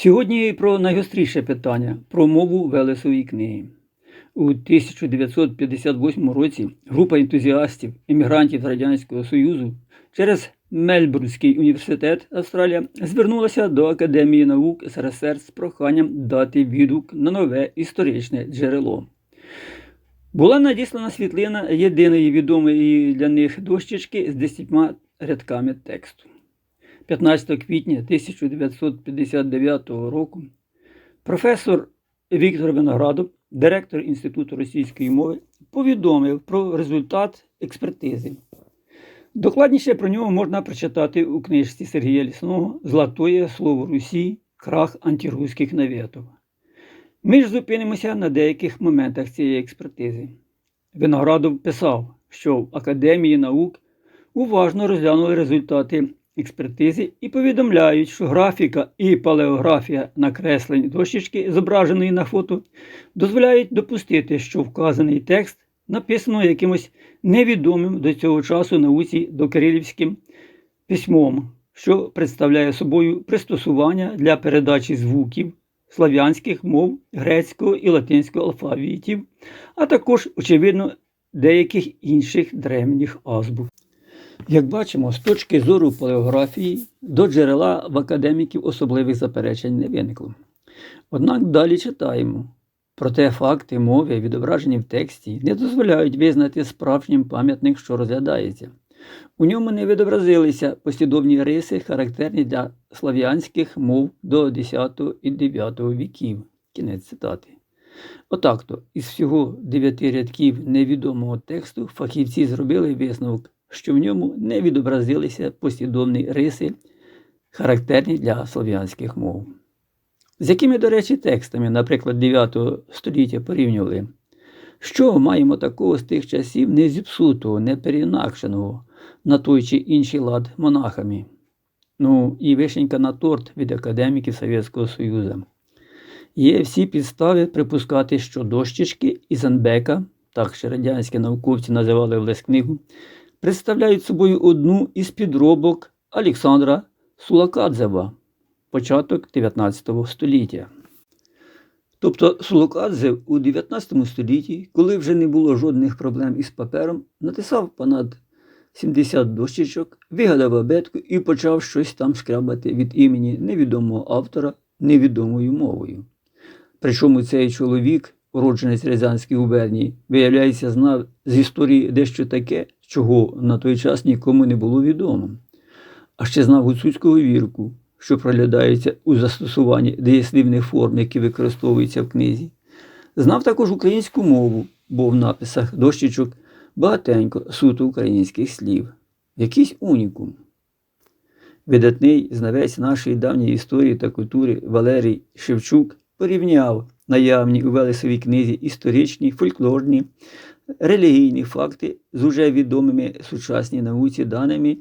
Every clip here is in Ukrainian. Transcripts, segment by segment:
Сьогодні про найгостріше питання про мову Велесової книги. У 1958 році група ентузіастів, емігрантів Радянського Союзу через Мельбурнський університет Австралія звернулася до Академії наук СРСР з проханням дати відгук на нове історичне джерело. Була надіслана світлина єдиної відомої для них дощечки з десятьма рядками тексту. 15 квітня 1959 року професор Віктор Виноградов, директор Інституту російської мови, повідомив про результат експертизи. Докладніше про нього можна прочитати у книжці Сергія Лісного Златоє слово Русі Крах антируських навітів. Ми ж зупинимося на деяких моментах цієї експертизи. Виноградов писав, що в Академії наук уважно розглянули результати експертизи і повідомляють, що графіка і палеографія накреслень дощечки, зображеної на фото, дозволяють допустити, що вказаний текст написано якимось невідомим до цього часу науці докирилівським письмом, що представляє собою пристосування для передачі звуків слав'янських мов грецького і латинського алфавітів, а також, очевидно, деяких інших древніх азбук. Як бачимо, з точки зору палеографії до джерела в академіків особливих заперечень не виникло. Однак далі читаємо. Проте факти мови, відображені в тексті, не дозволяють визнати справжнім пам'ятник, що розглядається. У ньому не відобразилися послідовні риси, характерні для слав'янських мов до 10 і 9 віків. Кінець цитати. Отак то, із всього дев'яти рядків невідомого тексту фахівці зробили висновок, що в ньому не відобразилися послідовні риси, характерні для слов'янських мов. З якими, до речі, текстами, наприклад, 9 століття порівнювали, що маємо такого з тих часів не зіпсутого, на той чи інший лад монахами. Ну і вишенька на торт від академіків Совєтського Союзу. Є всі підстави припускати, що дощечки із Анбека, так ще радянські науковці називали в лескнигу, представляють собою одну із підробок Олександра Сулакадзева, початок 19 століття. Тобто Сулакадзе у 19 столітті, коли вже не було жодних проблем із папером, написав понад 70 дощечок, вигадав абетку і почав щось там шкрябати від імені невідомого автора невідомою мовою. Причому цей чоловік, уродженець Рязанської губернії, виявляється, знав з історії дещо таке, чого на той час нікому не було відомо. А ще знав гуцульську вірку, що проглядається у застосуванні дієслівних форм, які використовуються в книзі. Знав також українську мову, бо в написах дощечок багатенько суто українських слів. Якийсь унікум. Видатний знавець нашої давньої історії та культури Валерій Шевчук порівняв наявні у Велесовій книзі історичні, фольклорні, релігійні факти з уже відомими сучасній науці даними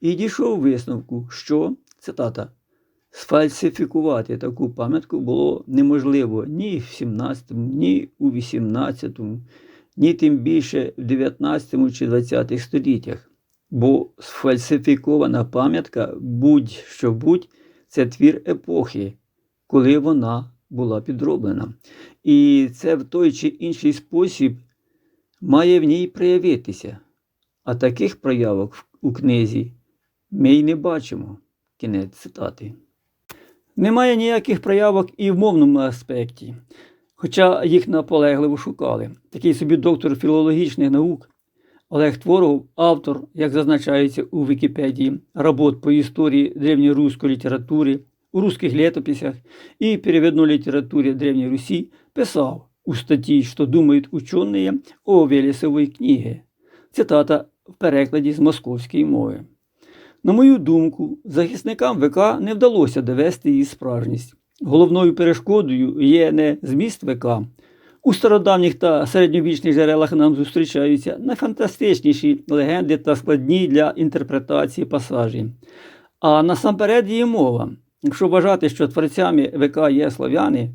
і дійшов висновку, що, цитата, сфальсифікувати таку пам'ятку було неможливо ні в 17, му ні у 18, му ні тим більше в 19 чи 20 століттях. Бо сфальсифікована пам'ятка будь-що будь це твір епохи, коли вона була підроблена. І це в той чи інший спосіб має в ній проявитися. А таких проявок у книзі ми й не бачимо. Кінець цитати. Немає ніяких проявок і в мовному аспекті, хоча їх наполегливо шукали. Такий собі доктор філологічних наук Олег Творов, автор, як зазначається у Вікіпедії, робот по історії древньоруської літератури, у русських літописях і перевідної літературі Древньої Русі, писав у статті, що думають учені о Велесовій книги. Цитата в перекладі з московської мови. На мою думку, захисникам ВК не вдалося довести її справжність. Головною перешкодою є не зміст ВК. У стародавніх та середньовічних джерелах нам зустрічаються найфантастичніші легенди та складні для інтерпретації пасажі. А насамперед її мова. Якщо вважати, що творцями ВК є слов'яни,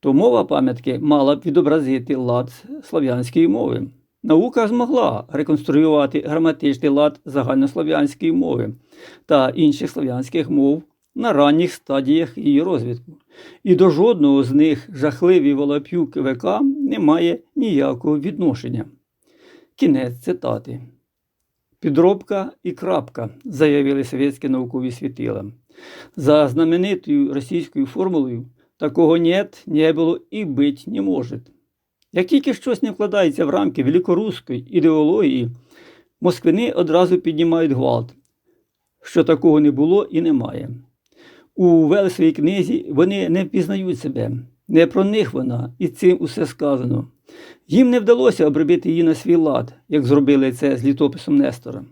то мова пам'ятки мала б відобразити лад слов'янської мови. Наука змогла реконструювати граматичний лад загальнослов'янської мови та інших слов'янських мов на ранніх стадіях її розвитку. І до жодного з них жахливий Волопюк ВК не має ніякого відношення. Кінець цитати. Підробка і крапка, заявили совєтські наукові світила. За знаменитою російською формулою такого нет, не було і бить не може. Як тільки щось не вкладається в рамки великоруської ідеології, москвини одразу піднімають гвалт, що такого не було і немає. У Велесовій книзі вони не впізнають себе, не про них вона, і цим усе сказано. Їм не вдалося обробити її на свій лад, як зробили це з літописом Нестора.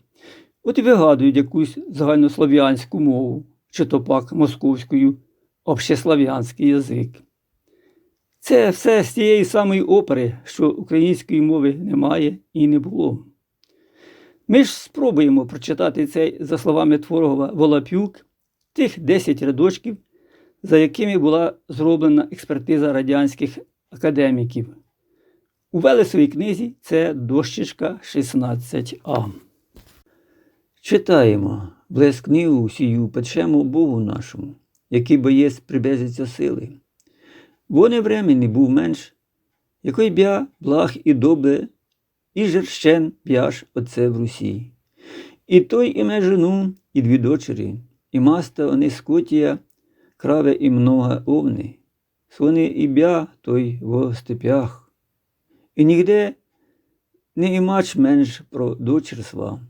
От і вигадують якусь загальнослов'янську мову, чи то пак московською общеслав'янський язик. Це все з тієї самої опери, що української мови немає і не було. Ми ж спробуємо прочитати цей, за словами Творогова, Волопюк, тих 10 рядочків, за якими була зроблена експертиза радянських академіків. У Велесовій книзі це дощечка 16а. Читаємо блескниву сію печемо Богу нашому, який боєць прибезиться сили. Воне времени був менш, який бя благ і добре, і жерщен б'яш оце в Русі. І той іме жену, і дві дочері, і маста вони скотія, краве і много овни, сони і бя той во степях. І нігде не імач менш про дочер сва.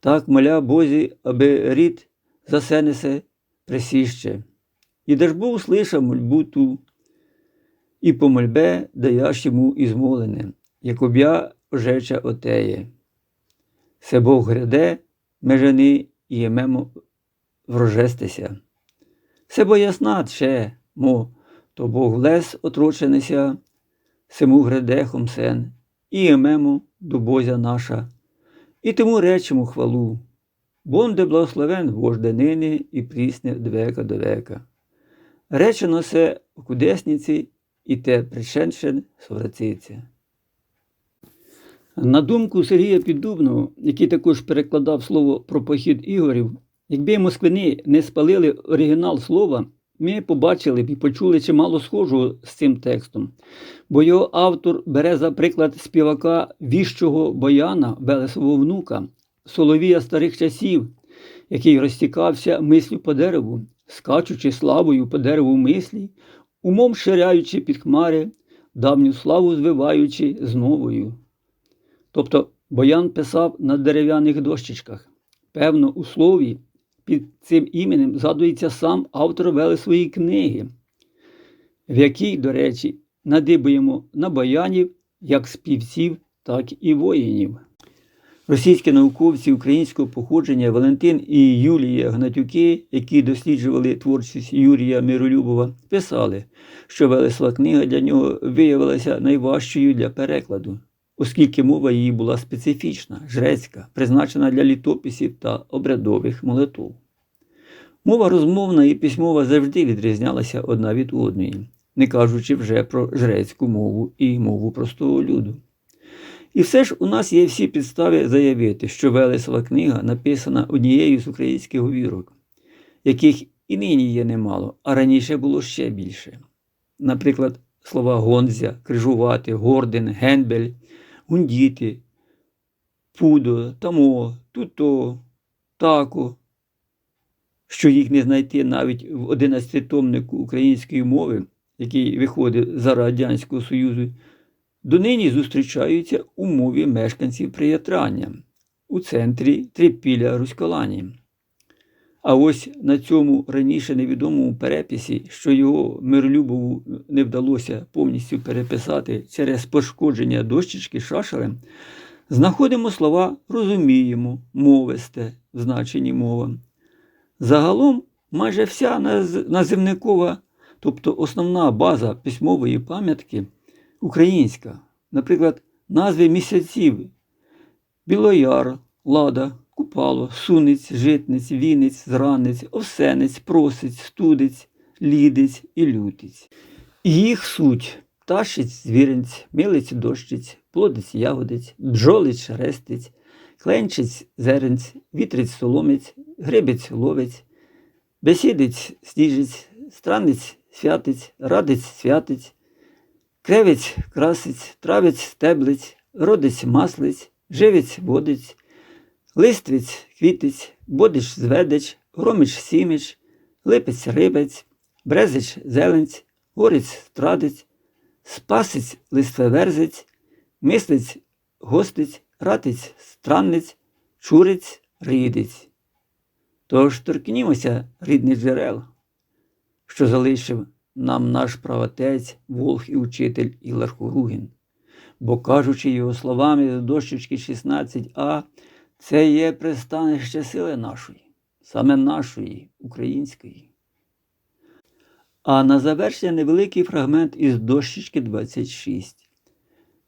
Так моля Бозі, аби рід засенесе присіще. І даж Бог услышав мольбу ту, і по мольбе даяш йому ізмолене, як об'я ожеча отеє. Се Бог гряде, межени і ємемо врожестися. Се бо ясна че, мо, то Бог лес отроченеся, сему гряде хомсен, і ємемо до Бозя наша, і тому речемо хвалу. Бонде благословен вожде нині і прісне до века до века. Речено се у кудесниці і те пришеншен соврациться. На думку Сергія Піддубного, який також перекладав слово про похід ігорів, якби москвини не спалили оригінал слова, ми побачили і почули чимало схожого з цим текстом, бо його автор бере за приклад співака віщого бояна Велесового внука, соловія старих часів, який розтікався мислю по дереву, скачучи славою по дереву мислі, умом ширяючи під хмари, давню славу звиваючи з новою. Тобто Боян писав на дерев'яних дощечках. Певно, у слові під цим іменем згадується сам автор Велесової книги, в якій, до речі, надибуємо на боянів як співців, так і воїнів. Російські науковці українського походження Валентин і Юлія Гнатюки, які досліджували творчість Юрія Миролюбова, писали, що Велесова книга для нього виявилася найважчою для перекладу, оскільки мова її була специфічна, жрецька, призначена для літописів та обрядових молитв. Мова розмовна і письмова завжди відрізнялася одна від одної, не кажучи вже про жрецьку мову і мову простого люду. І все ж у нас є всі підстави заявити, що Велесова книга написана однією з українських говірок, яких і нині є немало, а раніше було ще більше. Наприклад, слова гонзя, крижувати, горден, генбель, гундіти, пудо, тамо, туто, тако, що їх не знайти навіть в 11-томнику української мови, який виходить за Радянського Союзу донині зустрічаються у мові мешканців Приятрання у центрі Трипілля Руськолані. А ось на цьому раніше невідомому переписі, що його миролюбову не вдалося повністю переписати через пошкодження дощечки шашелем, знаходимо слова розуміємо, мовисте в значенні мова. Загалом майже вся називникова, тобто основна база письмової пам'ятки українська, наприклад, назви місяців Білояр, Лада, Купало, Сунець, Житниць, Вінець, Зранець, Овсенець, Просець, Студець, Лідець і Лютець. Їх суть пташець, звіринць, милець, дощиць, плодець, ягодець, бджолець, шерестець, кленчець, зеренць, вітрець, соломець, грибець, ловець, Бесідець, стіжець, странець, святець, радець, святець, кревець, красець, травець, стеблець, родець, маслиць, живець, водець, листвець, квітець, бодич, зведеч, громич, сімеч, липець, рибець, брезич, зеленць, горець, страдець, спасець, листвеверзець, мислець, гостець, ратець, странниць, чурець, рідець. Тож торкнімося рідних джерел, що залишив нам наш правотець, Волг і учитель Ілар Хуругін. Бо, кажучи його словами з дощечки 16а, це є пристанище сили нашої, саме нашої, української. А на завершення невеликий фрагмент із дощечки 26.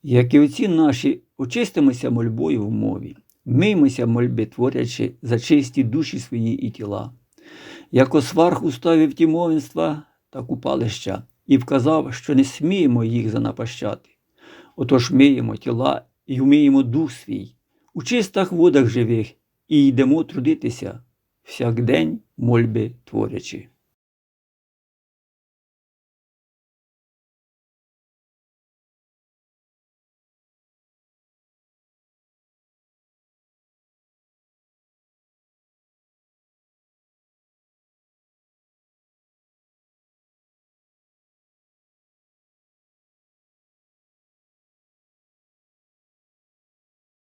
Як і оці наші, очистимося мольбою в мові, миймося мольби, творячи за чисті душі свої і тіла. Як осварх уставив ті мовенства та купалища, і вказав, що не сміємо їх занапащати. Отож миємо тіла і вмиємо дух свій у чистих водах живих і йдемо трудитися, всякдень мольби творячи.